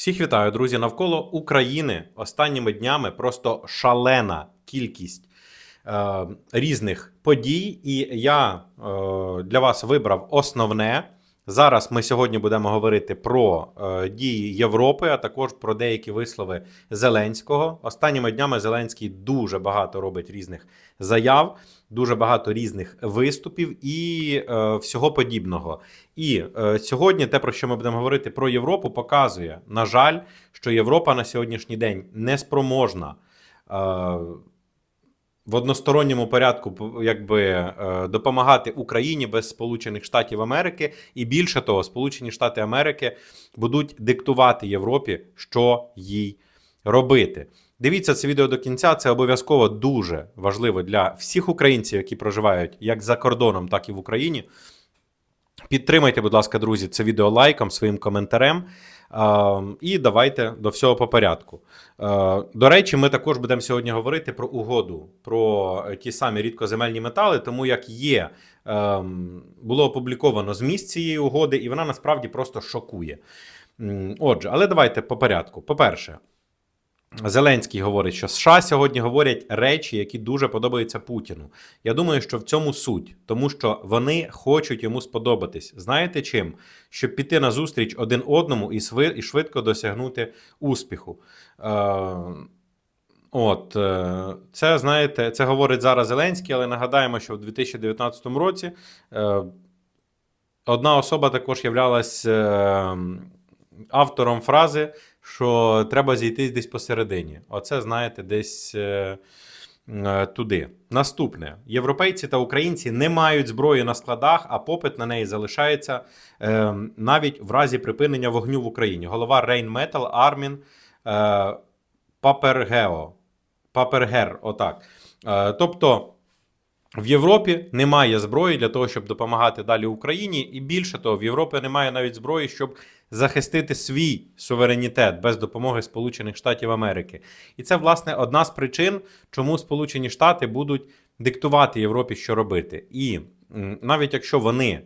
Всіх вітаю, друзі! Навколо України останніми днями просто шалена кількість е, різних подій, і я е, для вас вибрав основне. Зараз ми сьогодні будемо говорити про е, дії Європи, а також про деякі вислови Зеленського. Останніми днями Зеленський дуже багато робить різних заяв, дуже багато різних виступів і е, всього подібного. І е, сьогодні те, про що ми будемо говорити про Європу, показує, на жаль, що Європа на сьогоднішній день не спроможна. Е, в односторонньому порядку якби е, допомагати Україні без Сполучених Штатів Америки, і більше того, Сполучені Штати Америки будуть диктувати Європі, що їй робити. Дивіться це відео до кінця. Це обов'язково дуже важливо для всіх українців, які проживають як за кордоном, так і в Україні. Підтримайте, будь ласка, друзі, це відео лайком, своїм коментарем. І давайте до всього по порядку. До речі, ми також будемо сьогодні говорити про угоду, про ті самі рідкоземельні метали, тому як є, ем, було опубліковано зміст цієї угоди, і вона насправді просто шокує. Отже, але давайте по порядку. По-перше, Зеленський говорить, що США сьогодні говорять речі, які дуже подобаються Путіну. Я думаю, що в цьому суть, тому що вони хочуть йому сподобатись. Знаєте чим? Щоб піти на зустріч один одному і, і швидко досягнути успіху. Е, От е, це знаєте, це говорить зараз Зеленський, але нагадаємо, що в 2019 році е, одна особа також являлась е, автором фрази, що треба зійти десь посередині. Оце, знаєте, десь е, е, туди. Наступне: європейці та українці не мають зброї на складах, а попит на неї залишається е, навіть в разі припинення вогню в Україні. Голова Рейнметал Армін Папергео. Папергер, отак. Тобто. В Європі немає зброї для того, щоб допомагати далі Україні, і більше того, в Європі немає навіть зброї, щоб захистити свій суверенітет без допомоги Сполучених Штатів Америки. І це власне одна з причин, чому Сполучені Штати будуть диктувати Європі, що робити. І навіть якщо вони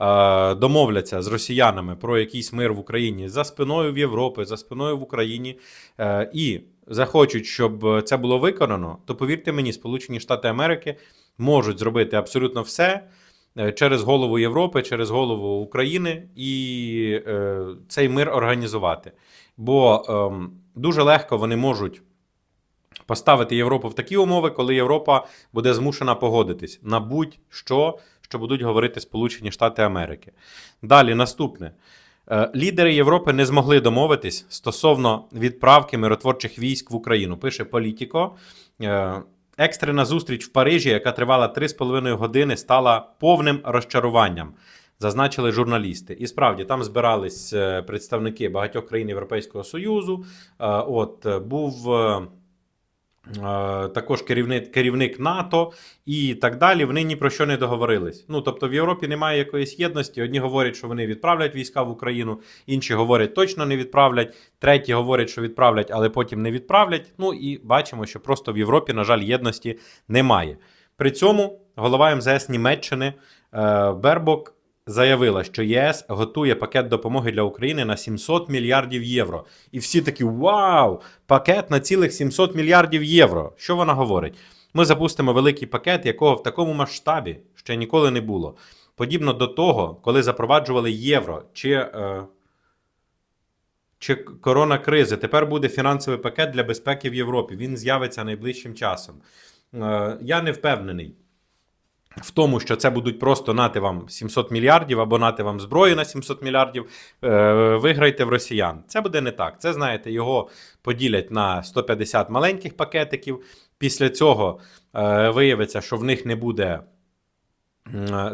е, домовляться з росіянами про якийсь мир в Україні за спиною в Європі, за спиною в Україні е, і захочуть, щоб це було виконано, то повірте мені, Сполучені Штати Америки можуть зробити абсолютно все е, через голову Європи, через голову України і е, цей мир організувати. Бо ем, дуже легко вони можуть поставити Європу в такі умови, коли Європа буде змушена погодитись на будь-що, що будуть говорити Сполучені Штати Америки. Далі наступне. Е, Лідери Європи не змогли домовитись стосовно відправки миротворчих військ в Україну. Пише Політіко. Екстрена зустріч в Парижі, яка тривала 3,5 години, стала повним розчаруванням. Зазначили журналісти. І справді там збирались е, представники багатьох країн Європейського Союзу. Е, От е, був також керівник, керівник НАТО і так далі. Вони ні про що не договорились. Ну тобто в Європі немає якоїсь єдності. Одні говорять, що вони відправлять війська в Україну, інші говорять, точно не відправлять. Треті говорять, що відправлять, але потім не відправлять. Ну і бачимо, що просто в Європі, на жаль, єдності немає. При цьому голова МЗС Німеччини е, Бербок заявила, що ЄС готує пакет допомоги для України на 700 мільярдів євро. І всі такі: Вау! Пакет на цілих 700 мільярдів євро. Що вона говорить? Ми запустимо великий пакет, якого в такому масштабі ще ніколи не було. Подібно до того, коли запроваджували євро чи. Е, чи корона кризи. Тепер буде фінансовий пакет для безпеки в Європі. Він з'явиться найближчим часом. Е, Я не впевнений в тому, що це будуть просто нати вам 700 мільярдів або нати вам зброю на 700 мільярдів. Е, Виграйте в росіян. Це буде не так. Це знаєте, його поділять на 150 маленьких пакетиків. Після цього е, виявиться, що в них не буде.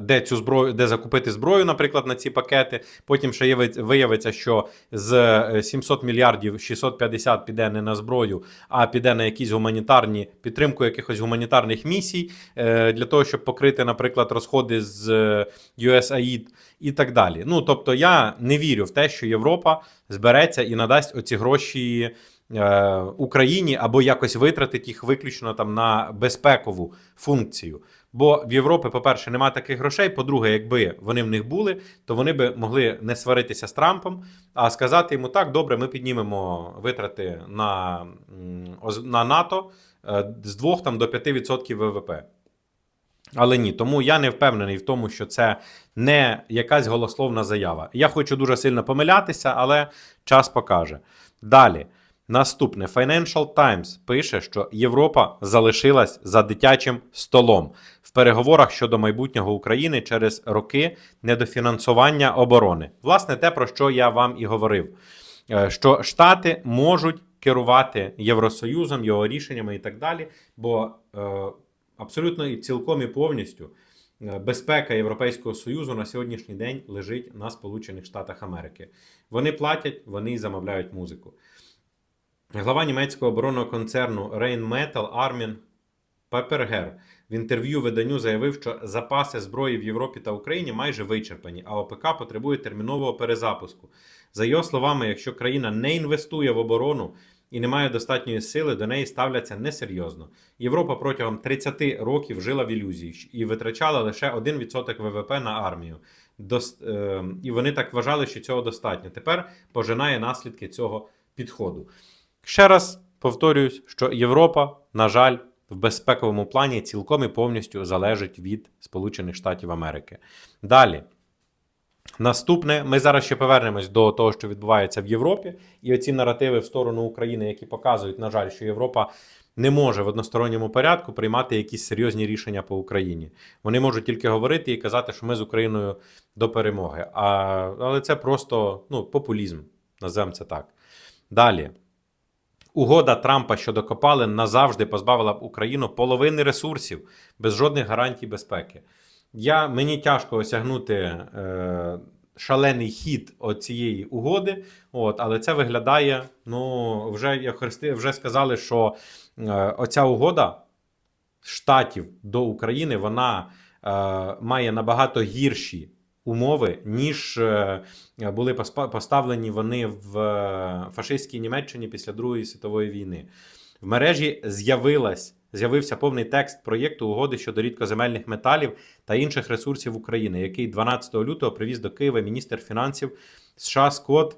Де цю зброю, де закупити зброю, наприклад, на ці пакети. Потім ще є- виявиться, що з е, 700 мільярдів 650 піде не на зброю, а піде на якісь гуманітарні підтримку якихось гуманітарних місій е, для того, щоб покрити, наприклад, розходи з е, USAID і так далі. Ну тобто, я не вірю в те, що Європа збереться і надасть оці гроші. е, Україні або якось витратить їх виключно там на безпекову функцію. Бо в Європі, по-перше, немає таких грошей. По-друге, якби вони в них були, то вони би могли не сваритися з Трампом, а сказати йому так: добре, ми піднімемо витрати на, на НАТО е, з 2 там, до 5% ВВП. Але ні, тому я не впевнений в тому, що це не якась голословна заява. Я хочу дуже сильно помилятися, але час покаже. Далі. Наступне Financial Times пише, що Європа залишилась за дитячим столом в переговорах щодо майбутнього України через роки недофінансування оборони. Власне, те, про що я вам і говорив, Е, що Штати можуть керувати Євросоюзом, його рішеннями і так далі, бо е, абсолютно і цілком і повністю е, безпека Європейського Союзу на сьогоднішній день лежить на Сполучених Штатах Америки. Вони платять, вони замовляють музику. Глава німецького оборонного концерну Rheinmetall Армін Пепергер в інтерв'ю виданню заявив, що запаси зброї в Європі та Україні майже вичерпані, а ОПК потребує термінового перезапуску. За його словами, якщо країна не інвестує в оборону і не має достатньої сили, до неї ставляться несерйозно. Європа протягом 30 років жила в ілюзії і витрачала лише 1% ВВП на армію. Дос, е, і вони так вважали, що цього достатньо. Тепер пожинає наслідки цього підходу. Ще раз повторююсь, що Європа, на жаль, в безпековому плані цілком і повністю залежить від Сполучених Штатів Америки. Далі. Наступне, ми зараз ще повернемось до того, що відбувається в Європі, і оці наративи в сторону України, які показують, на жаль, що Європа не може в односторонньому порядку приймати якісь серйозні рішення по Україні. Вони можуть тільки говорити і казати, що ми з Україною до перемоги. А, але це просто ну, популізм, називаємо це так. Далі. Угода Трампа щодо копалин назавжди позбавила б Україну половини ресурсів без жодних гарантій безпеки. Я, мені тяжко осягнути е, шалений хід цієї угоди, от, але це виглядає. Ну, вже як хрести вже сказали, що е, оця угода штатів до України вона е, має набагато гірші умови, ніж е, були поставлені вони в е, фашистській Німеччині після Другої світової війни. В мережі з'явилась з'явився повний текст проєкту угоди щодо рідкоземельних металів та інших ресурсів України, який 12 лютого привіз до Києва міністр фінансів США Скотт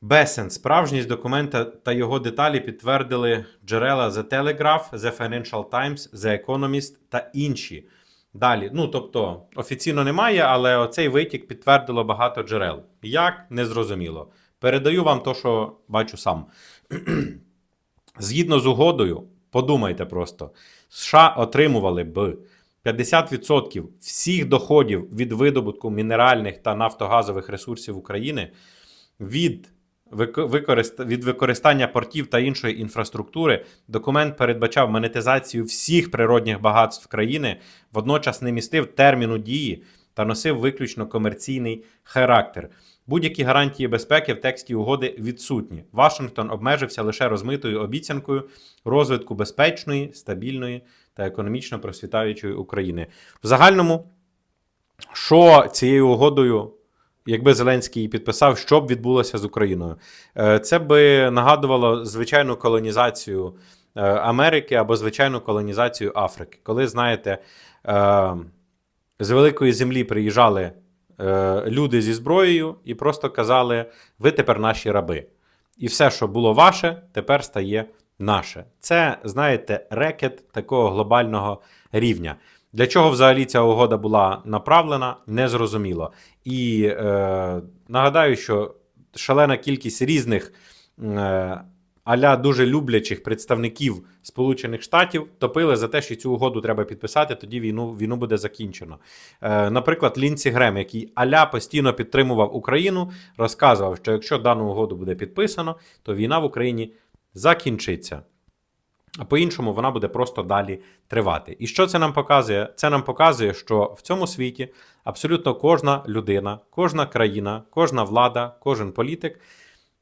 Бесен. Справжність документа та його деталі підтвердили джерела The Telegraph, The Financial Times, The Economist та інші. Далі, ну тобто офіційно немає, але оцей витік підтвердило багато джерел. Як незрозуміло. Передаю вам то, що бачу сам. Згідно з угодою, подумайте просто, США отримували б 50% всіх доходів від видобутку мінеральних та нафтогазових ресурсів України від від використання портів та іншої інфраструктури. Документ передбачав монетизацію всіх природних багатств країни, водночас не містив терміну дії та носив виключно комерційний характер. Будь-які гарантії безпеки в тексті угоди відсутні. Вашингтон обмежився лише розмитою обіцянкою розвитку безпечної, стабільної та економічно процвітаючої України. В загальному, що цією угодою, якби Зеленський підписав, що б відбулося з Україною? Е, Це би нагадувало звичайну колонізацію е, Америки або звичайну колонізацію Африки. Коли, знаєте, е, з великої землі приїжджали люди зі зброєю і просто казали: ви тепер наші раби. І все, що було ваше, тепер стає наше. Це, знаєте, рекет такого глобального рівня. Для чого взагалі ця угода була направлена, незрозуміло. І е, нагадаю, що шалена кількість різних е, аля дуже люблячих представників Сполучених Штатів топили за те, що цю угоду треба підписати, тоді війну, війну буде закінчено. Е, наприклад, Лінсі Грем, який аля постійно підтримував Україну, розказував, що якщо дану угоду буде підписано, то війна в Україні закінчиться. А по-іншому вона буде просто далі тривати. І що це нам показує? Це нам показує, що в цьому світі абсолютно кожна людина, кожна країна, кожна влада, кожен політик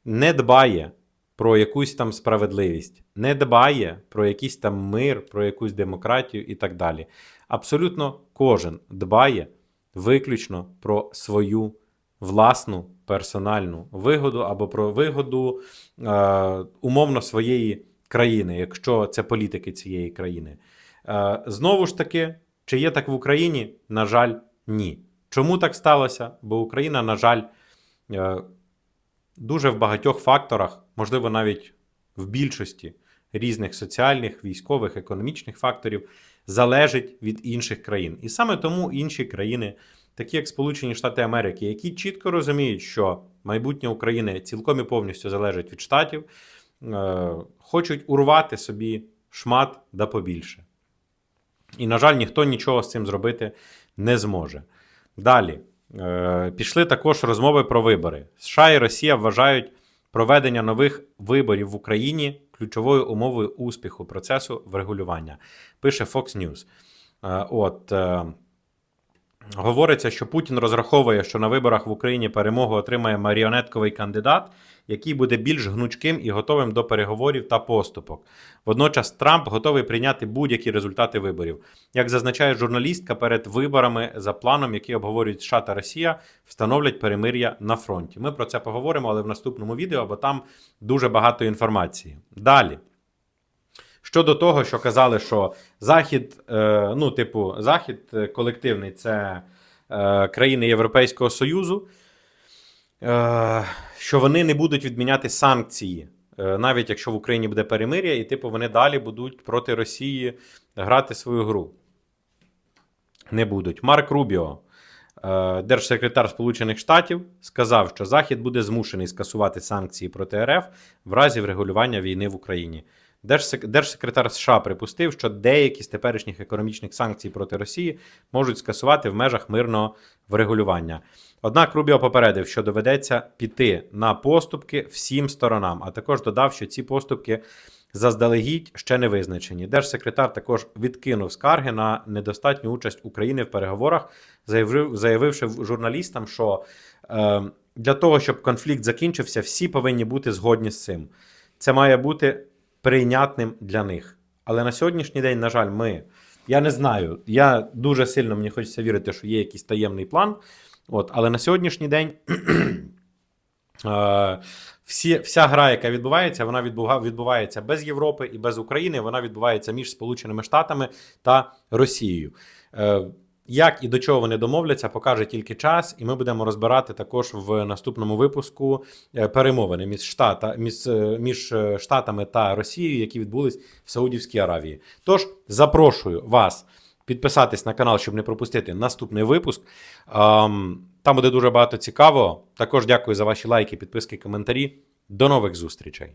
не дбає про якусь там справедливість, не дбає про якийсь там мир, про якусь демократію і так далі. Абсолютно кожен дбає виключно про свою власну персональну вигоду або про вигоду е, умовно своєї країни, якщо це політики цієї країни. Е, знову ж таки, Чи є так в Україні? На жаль, ні. Чому так сталося? Бо Україна, на жаль, е, дуже в багатьох факторах, можливо, навіть в більшості різних соціальних, військових, економічних факторів, залежить від інших країн. І саме тому інші країни, такі як Сполучені Штати Америки, які чітко розуміють, що майбутнє України цілком і повністю залежить від штатів, хочуть урвати собі шмат да побільше. І, на жаль, ніхто нічого з цим зробити не зможе. Далі е, пішли також розмови про вибори. США і Росія вважають проведення нових виборів в Україні ключовою умовою успіху процесу врегулювання. Пише Fox News. Е, От е, говориться, що Путін розраховує, що на виборах в Україні перемогу отримає маріонетковий кандидат, який буде більш гнучким і готовим до переговорів та поступок. Водночас Трамп готовий прийняти будь-які результати виборів. Як зазначає журналістка, перед виборами за планом, який обговорюють США та Росія, встановлять перемир'я на фронті. Ми про це поговоримо, але в наступному відео, бо там дуже багато інформації. Далі. Щодо того, що казали, що Захід, е, ну, типу, Захід е, колективний це е, країни Європейського Союзу, що вони не будуть відміняти санкції, навіть якщо в Україні буде перемир'я, і типу вони далі будуть проти Росії грати свою гру. Не будуть. Марк Рубіо, держсекретар Сполучених Штатів, сказав, що Захід буде змушений скасувати санкції проти РФ в разі врегулювання війни в Україні. Держсек... Держсекретар США припустив, що деякі з теперішніх економічних санкцій проти Росії можуть скасувати в межах мирного врегулювання. Однак Рубіо попередив, що доведеться піти на поступки всім сторонам, а також додав, що ці поступки заздалегідь ще не визначені. Держсекретар також відкинув скарги на недостатню участь України в переговорах, заявив, заявивши журналістам, що е, для того, щоб конфлікт закінчився, всі повинні бути згодні з цим. Це має бути прийнятним для них. Але на сьогоднішній день, на жаль, ми. Я не знаю. Я дуже сильно мені хочеться вірити, що є якийсь таємний план. От, але на сьогоднішній день е, всі, вся гра, яка відбувається, вона відбува- відбувається без Європи і без України. Вона відбувається між Сполученими Штатами та Росією. Як і до чого вони домовляться, покаже тільки час, і ми будемо розбирати також в наступному випуску е, перемовини між, штата, між, е, між е, Штатами та Росією, які відбулись в Саудівській Аравії. Тож запрошую вас підписатись на канал, щоб не пропустити наступний випуск. Там буде дуже багато цікавого. Також дякую за ваші лайки, підписки, коментарі. До нових зустрічей!